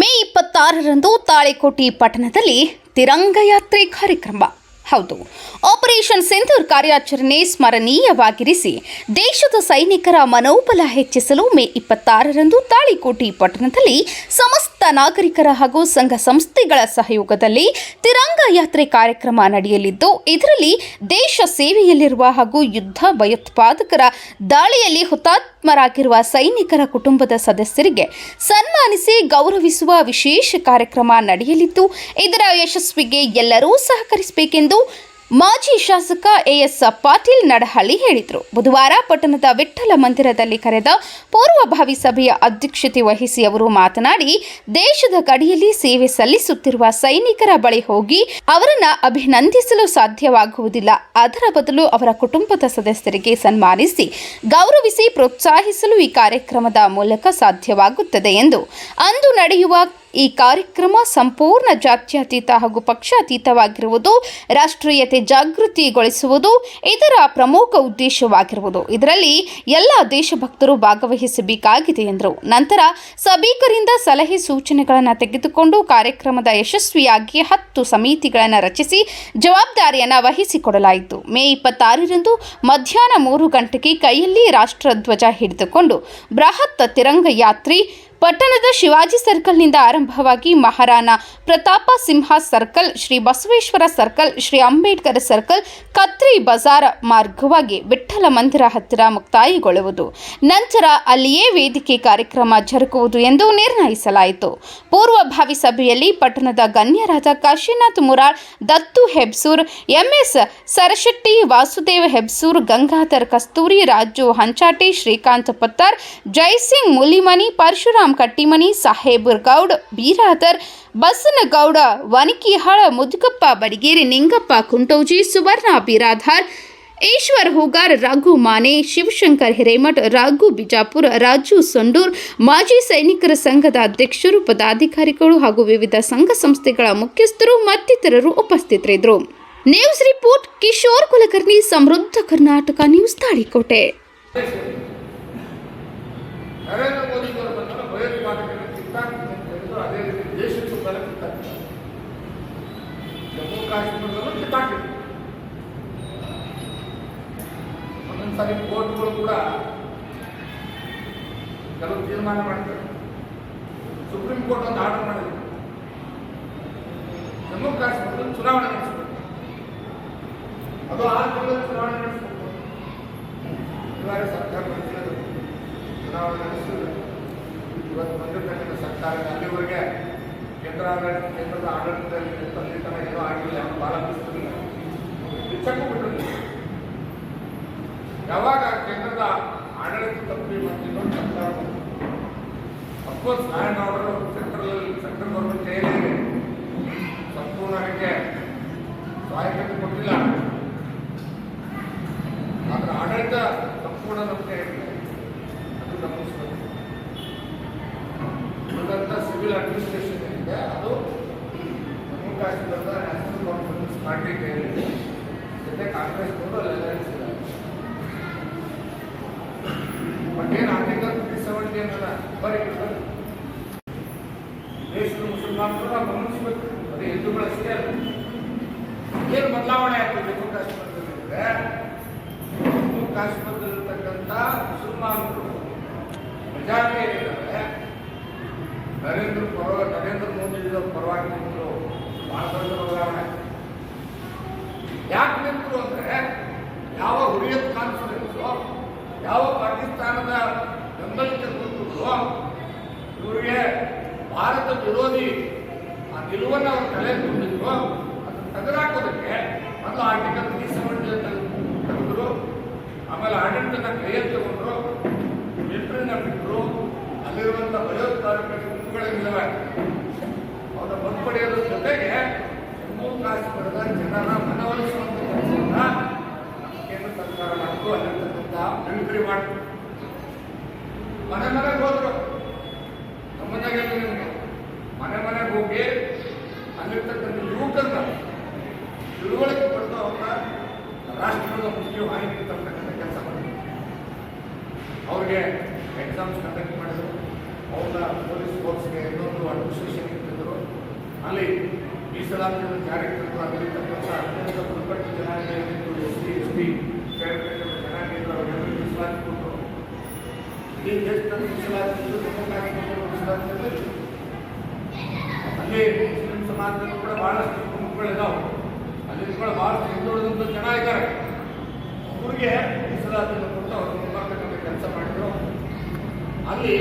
ಮೇ ಇಪ್ಪತ್ತಾರರಂದು ತಾಳಿಕೋಟಿ ಪಟ್ಟಣದಲ್ಲಿ ತಿರಂಗ ಯಾತ್ರೆ ಕಾರ್ಯಕ್ರಮ. ಹೌದು, ಆಪರೇಷನ್ ಸಿಂಧೂರ್ ಕಾರ್ಯಾಚರಣೆ ಸ್ಮರಣೀಯವಾಗಿರಿಸಿ ದೇಶದ ಸೈನಿಕರ ಮನೋಬಲ ಹೆಚ್ಚಿಸಲು ಮೇ ಇಪ್ಪತ್ತಾರರಂದು ತಾಳಿಕೋಟಿ ಪಟ್ಟಣದಲ್ಲಿ ಸಮಸ್ತ ನಾಗರಿಕರ ಹಾಗೂ ಸಂಘ ಸಂಸ್ಥೆಗಳ ಸಹಯೋಗದಲ್ಲಿ ತಿರಂಗ ಯಾತ್ರೆ ಕಾರ್ಯಕ್ರಮ ನಡೆಯಲಿದ್ದು, ಇದರಲ್ಲಿ ದೇಶ ಸೇವೆಯಲ್ಲಿರುವ ಹಾಗೂ ಯುದ್ಧ ಭಯೋತ್ಪಾದಕರ ದಾಳಿಯಲ್ಲಿ ಹುತಾತ್ಮರಾಗಿರುವ ಸೈನಿಕರ ಕುಟುಂಬದ ಸದಸ್ಯರಿಗೆ ಸನ್ಮಾನಿಸಿ ಗೌರವಿಸುವ ವಿಶೇಷ ಕಾರ್ಯಕ್ರಮ ನಡೆಯಲಿದ್ದು, ಇದರ ಯಶಸ್ವಿಗೆ ಎಲ್ಲರೂ ಸಹಕರಿಸಬೇಕೆಂದು ಮಾಜಿ ಶಾಸಕ ಎಎಸ್ ಪಾಟೀಲ್ ನಡಹಳ್ಳಿ ಹೇಳಿದರು. ಬುಧವಾರ ಪಟ್ಟಣದ ವಿಠ್ಠಲ ಮಂದಿರದಲ್ಲಿ ಕರೆದ ಪೂರ್ವಭಾವಿ ಸಭೆಯ ಅಧ್ಯಕ್ಷತೆ ವಹಿಸಿ ಅವರು ಮಾತನಾಡಿ, ದೇಶದ ಗಡಿಯಲ್ಲಿ ಸೇವೆ ಸಲ್ಲಿಸುತ್ತಿರುವ ಸೈನಿಕರ ಬಳಿ ಹೋಗಿ ಅವರನ್ನು ಅಭಿನಂದಿಸಲು ಸಾಧ್ಯವಾಗುವುದಿಲ್ಲ. ಅದರ ಬದಲು ಅವರ ಕುಟುಂಬದ ಸದಸ್ಯರಿಗೆ ಸನ್ಮಾನಿಸಿ, ಗೌರವಿಸಿ ಪ್ರೋತ್ಸಾಹಿಸಲು ಈ ಕಾರ್ಯಕ್ರಮದ ಮೂಲಕ ಸಾಧ್ಯವಾಗುತ್ತದೆ ಎಂದು ಅಂದು ನಡೆಯುವ ಈ ಕಾರ್ಯಕ್ರಮ ಸಂಪೂರ್ಣ ಜಾತ್ಯತೀತ ಹಾಗೂ ಪಕ್ಷಾತೀತವಾಗಿರುವುದು, ರಾಷ್ಟ್ರೀಯತೆ ಜಾಗೃತಿಗೊಳಿಸುವುದು, ಇದರ ಪ್ರಮುಖ ಉದ್ದೇಶವಾಗಿರುವುದು. ಇದರಲ್ಲಿ ಎಲ್ಲ ದೇಶಭಕ್ತರು ಭಾಗವಹಿಸಬೇಕಾಗಿದೆ ಎಂದರು. ನಂತರ ಸಭಿಕರಿಂದ ಸಲಹೆ ಸೂಚನೆಗಳನ್ನು ತೆಗೆದುಕೊಂಡು ಕಾರ್ಯಕ್ರಮದ ಯಶಸ್ವಿಯಾಗಿ ಹತ್ತು ಸಮಿತಿಗಳನ್ನು ರಚಿಸಿ ಜವಾಬ್ದಾರಿಯನ್ನು ವಹಿಸಿಕೊಡಲಾಯಿತು. ಮೇ ಇಪ್ಪತ್ತಾರರಂದು ಮಧ್ಯಾಹ್ನ ಮೂರು ಗಂಟೆಗೆ ಕೈಯಲ್ಲಿ ರಾಷ್ಟ್ರಧ್ವಜ ಹಿಡಿದುಕೊಂಡು ಬೃಹತ್ ತಿರಂಗ ಯಾತ್ರೆ ಪಟ್ಟಣದ ಶಿವಾಜಿ ಸರ್ಕಲ್ನಿಂದ ಆರಂಭವಾಗಿ Maharana Pratap Simha circle, Shri Basaveshwara circle, Shri Ambedkar circle, Katri Bazar ಮಾರ್ಗವಾಗಿ ವಿಠ್ಠಲ ಮಂದಿರ ಹತ್ತಿರ ಮುಕ್ತಾಯಗೊಳ್ಳುವುದು. ನಂತರ ಅಲ್ಲಿಯೇ ವೇದಿಕೆ ಕಾರ್ಯಕ್ರಮ ಜರುಗುವುದು ಎಂದು ನಿರ್ಣಯಿಸಲಾಯಿತು. ಪೂರ್ವಭಾವಿ ಸಭೆಯಲ್ಲಿ ಪಟ್ಟಣದ ಗಣ್ಯರಾದ ಕಾಶಿನಾಥ್ ಮುರಾಳ್, ದತ್ತು ಹೆಬ್ಸೂರ್, ಎಂಎಸ್ ಸರಶೆಟ್ಟಿ, ವಾಸುದೇವ್ ಹೆಬ್ಸೂರ್, ಗಂಗಾಧರ್ ಕಸ್ತೂರಿ, ರಾಜು ಹಂಚಾಟಿ, ಶ್ರೀಕಾಂತ್ ಪತ್ತಾರ್, ಜೈಸಿಂಗ್ ಮುಲಿಮನಿ, ಪರಶುರಾಮ್ ಕಟ್ಟಿಮನಿ ಸಾಹೇಬ್ ಗೌಡ್, ಬೀರಾದರ್, ಬಸನಗೌಡ, ವನಿಕಿಹಾಳ, ಮುದುಕಪ್ಪ, ಬಡಿಗೇರಿ, ನಿಂಗಪ್ಪ, ಕುಂಟೌಜಿ, ಸುವರ್ಣ ಬೀರಾಧಾರ್ ಈಶ್ವರ್ ಹೂಗಾರ್, ರಘು ಮಾನೆ, ಶಿವಶಂಕರ್ ಹಿರೇಮಠ್, ರಘು ಬಿಜಾಪುರ, ರಾಜು ಸೊಂಡೂರ್, ಮಾಜಿ ಸೈನಿಕರ ಸಂಘದ ಅಧ್ಯಕ್ಷರು, ಪದಾಧಿಕಾರಿಗಳು ಹಾಗೂ ವಿವಿಧ ಸಂಘ ಸಂಸ್ಥೆಗಳ ಮುಖ್ಯಸ್ಥರು ಮತ್ತಿತರರು ಉಪಸ್ಥಿತರಿದ್ದರು. News report, Kishore Kulkarni, Samruddha Karnataka news Talikote. ಕಾಶ್ಮೀರದಲ್ಲೂ ಕಿತ್ತಾಕಿದ್ರು ಒಂದೊಂದ್ಸರಿ ಕೋರ್ಟ್ಗಳು ಕೂಡ ಕೆಲವು ತೀರ್ಮಾನ ಮಾಡ್ತಾರೆ ಸುಪ್ರೀಂ ಕೋರ್ಟ್ ಒಂದು ಆರ್ಡರ್ ಮಾಡಿದ್ರು. ಜಮ್ಮು ಕಾಶ್ಮೀರದಲ್ಲಿ ಚುನಾವಣೆ ನಡೆಸಬೇಕು. ಅದು ಆರು ತಿಂಗಳಲ್ಲಿ ಚುನಾವಣೆ ನಡೆಸಬೇಕು. ಇವಾಗ ಸರ್ಕಾರ ಚುನಾವಣೆ ನಡೆಸಿದ್ರು ಇವತ್ತು ಬಂದಿರತಕ್ಕಂಥ ಸರ್ಕಾರ ಅಲ್ಲಿವರೆಗೆ ಕೇಂದ್ರದ ಆಡಳಿತದಲ್ಲಿ ಅಲ್ಲಿ ತನಕ ಏನೂ ಆಗಿಲ್ಲ, ಅವನು ಬಿಟ್ಟಿರಲಿಲ್ಲ ಯಾವಾಗ ಕೇಂದ್ರದ ಆಡಳಿತ ತಪ್ಪಿ ಮತ್ತು ಇನ್ನೊಂದು ಸರ್ಕಾರ of course Narayana order central central government ಕೈಯಲ್ಲಿ ಸಂಪೂರ್ಣ ಅದಕ್ಕೆ ಕೊಟ್ಟಿಲ್ಲ. ಅದರ ಆಡಳಿತ ಸಂಪೂರ್ಣ ನಮ್ಮ ಕೈಯಲ್ಲಿ ಅದು ಉಳಿದಂಥ ಸಿವಿಲ್ ಅಡ್ಮಿನಿಸ್ಟ್ರೇಷನ್ ಏನಿದೆ ಅದು ಜಮ್ಮು ಕಾಶ್ಮೀರದ ನ್ಯಾಷನಲ್ ಕಾನ್ಫರೆನ್ಸ್ ಪಾರ್ಟಿ ಕೈಯಲ್ಲಿ ಜೊತೆ ಕಾಂಗ್ರೆಸ್ ಕೂಡ ಅಲ್ಲೆಲ್ಲ ಇರಿಸಿದ್ದಾರೆ ಬಟ್ ಏನು ಆರ್ಟಿಕಲ್ ಫಿಫ್ಟಿ ಸೆವೆಂಟಿ ಅನ್ನೋದ ಬರೀ. ದೇಶದ ಮುಸಲ್ಮಾನರು ನಾವು ಗಮನಿಸಬೇಕು ಅದೇ ಹಿಂದೂಗಳಷ್ಟೇ ಅಲ್ಲ ಏನು ಬದಲಾವಣೆ ಆಗ್ತದೆ ಜಮ್ಮು ಕಾಶ್ಮೀರದಲ್ಲಿ ಜಮ್ಮು ಕಾಶ್ಮೀರದಲ್ಲಿರ್ತಕ್ಕಂಥ ಮುಸಲ್ಮಾನರು ನರೇಂದ್ರ ಪರ ನರೇಂದ್ರ ಮೋದಿ ಪರವಾಗಿ ನಿಂತರು ಬಹಳ ದೊಡ್ಡ ಬದಲಾವಣೆ. ಯಾಕೆ ನಿಂತರು ಅಂದ್ರೆ ಯಾವ ಹುರಿಯತ್ ಕಾನ್ಫಿಡೆನ್ಸು ಯಾವ ಪಾಕಿಸ್ತಾನದ ಬೆಂಬಲಿತ ಗುಂಪುಗಳು ಇವರಿಗೆ ಭಾರತ ವಿರೋಧಿ ಆ ನಿಲುವನ್ನು ಅವರು ತಲೆ ತುಂಬಿದ್ರು ಅದನ್ನು ತೆಗೆದುಹಾಕೋದಕ್ಕೆ ಮೊದಲು ಆರ್ಟಿಕಲ್ ತ್ರೀ ಸೆವೆಂಟಿ ತೆಗೆದ್ರು ಆಮೇಲೆ ಆಡಳಿತದ ಕೈಯಲ್ಲಿ ತಗೊಂಡ್ರು ಮಿಲಿಟರಿನ ಬಿಟ್ಟರು ಗುಂಪುಗಳಿದ್ದಾವೆ ಅವರ ಬದುಪಡೆಯೋದ್ರ ಜೊತೆಗೆ ಜಮ್ಮು ಕಾಶ್ಮೀರದ ಜನರ ಮನವೊಲಿಸುವಂಥ ಕೆಲಸವನ್ನ ಕೇಂದ್ರ ಸರ್ಕಾರ ಮಾಡಿತು ಅಲ್ಲಿರ್ತಕ್ಕಂಥ ಮಿಲಿಟರಿ ಮಾಡಿತು. ಮನೆ ಮನೆಗೆ ಹೋದ್ರು. ನಮ್ಮನೆಗೆ ನಿಮಗೆ? ಮನೆ ಮನೆಗೆ ಹೋಗಿ ಅಲ್ಲಿರ್ತಕ್ಕಂಥ ಯುವಕರನ್ನ ತಿಳುವಳಿಕೆ ಪಡೆದು ಅವರ ರಾಷ್ಟ್ರದ ಮುಖ್ಯ ವಾಹಿನಿ ತರ್ತಕ್ಕಂಥ ಕೆಲಸ ಮಾಡಿದ್ರು ಅವ್ರಿಗೆ ಎಕ್ಸಾಮ್ಸ್ ಕಂಡಕ್ಟ್ ಮಾಡಿದ್ರು. ಪೊಲೀಸ್ ಫೋರ್ಸ್ಗೆ ಇನ್ನೊಂದು ಅಡ್ಮಿನಿಸ್ಟ್ರೇಷನ್ ಇರ್ತಿದ್ರು ಅಲ್ಲಿ ಮೀಸಲಾತಿ ಜಾರಿಗೆ ಆಗಿರತಕ್ಕಂಥ ಅತ್ಯಂತ ಬುಡಕಟ್ಟು ಜನಾಂಗ ಎಸ್ ಸಿ ಎಸ್ ಟಿ ಕೆಳಕಟ್ಟದ ಜನಾಂಗ ಇದ್ರು ಅವರೆಲ್ಲರಿಗೂ ಮೀಸಲಾತಿ ಈ ದೇಶದಲ್ಲಿ ಮೀಸಲಾತಿ ಮೀಸಲಾತಿ. ಅಲ್ಲಿ ಮುಸ್ಲಿಂ ಸಮಾಜದಲ್ಲಿ ಕೂಡ ಬಹಳಷ್ಟು ಕುಟುಂಬಗಳಿದಾವೆ ಅಲ್ಲಿ ಕೂಡ ಬಹಳಷ್ಟು ಹಿಂದುಳಿದಂಥ ಜನ ಇದ್ದಾರೆ. ಅವ್ರಿಗೆ ಮೀಸಲಾತಿಯನ್ನು ಕೊಟ್ಟು ಅವರು ಮಾಡ್ತಕ್ಕಂಥ ಕೆಲಸ ಮಾಡಿದ್ರು. ಅಲ್ಲಿ